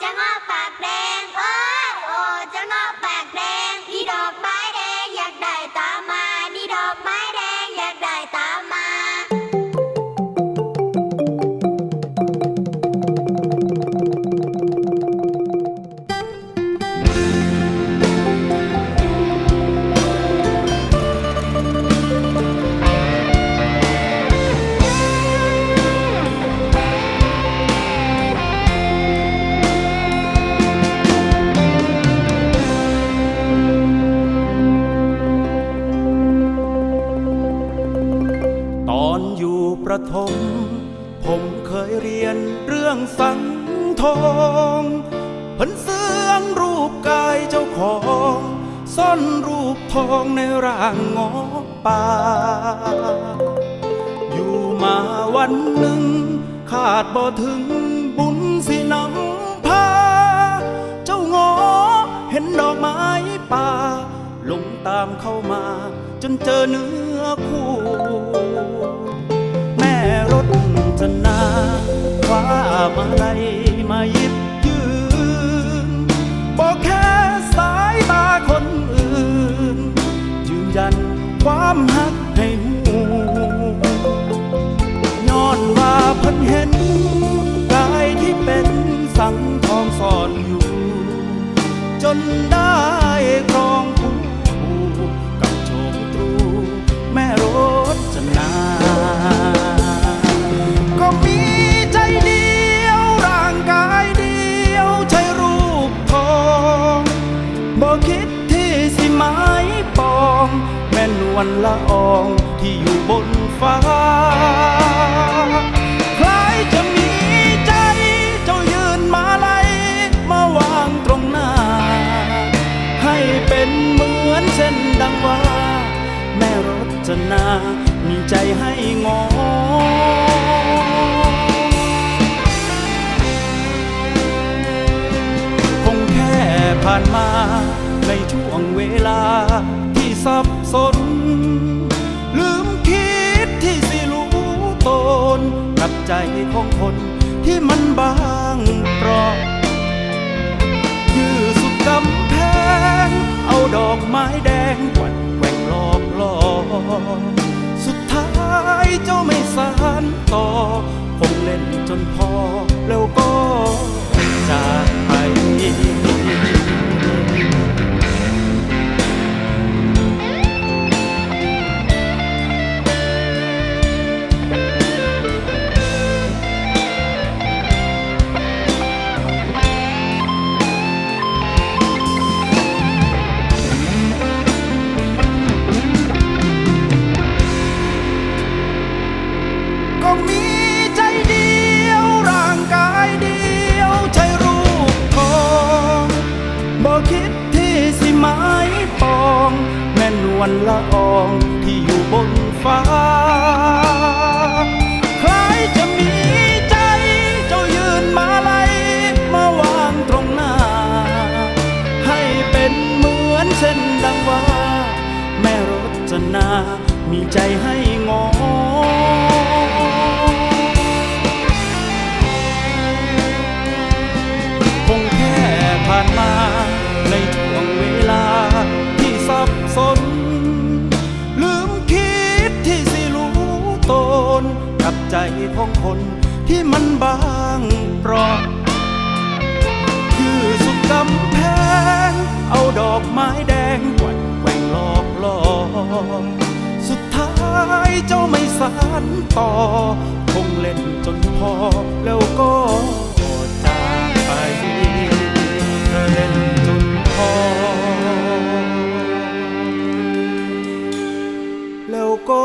เจะ ประถม ผมเคยเรียนเรื่องสังทองเพิ่นเสื่องรูปกายเจ้าของ ซ่อนรูปทองในร่างงอป่า อยู่มาวันหนึ่ง ขาดบ่ถึงบุญสินำพา เจ้างอเห็นดอกไม้ป่า ลงตามเข้ามา จนเจอเนื้อคู่ นได้ครองคู่กับโชคตรู แม่รถจะนา ก็มีใจเดียวร่างกายเดียวใช่รูปทองบอกคิดที่สิไม้ปอง แม่นวลละอองที่อยู่บนฟ้า รจนามีใจให้งอคงแค่ผ่านมาในช่วงเวลาที่สับสน ลืมคิดที่สิรู้ตนกับใจของคนที่มันบางเปราะยื้อสุดกำแพงเอาดอกไม้ พอแล้ว คนละอองที่อยู่บนฟ้า ใครจะมีใจเจ้ายืนมาไลยมาวางตรงหน้า ให้เป็นเหมือนเช่นดังว่า แม่รจนามีใจให้งอ ของคนที่มันบางปลอะคือสุดกำแพง เอาดอกไม้แดงกวัดแกว่งหลอกล่อมสุดท้ายเจ้าไม่สานต่อ คงเล่นจนพอแล้วก็จากไปเธอเล่นจนพอ แล้วก็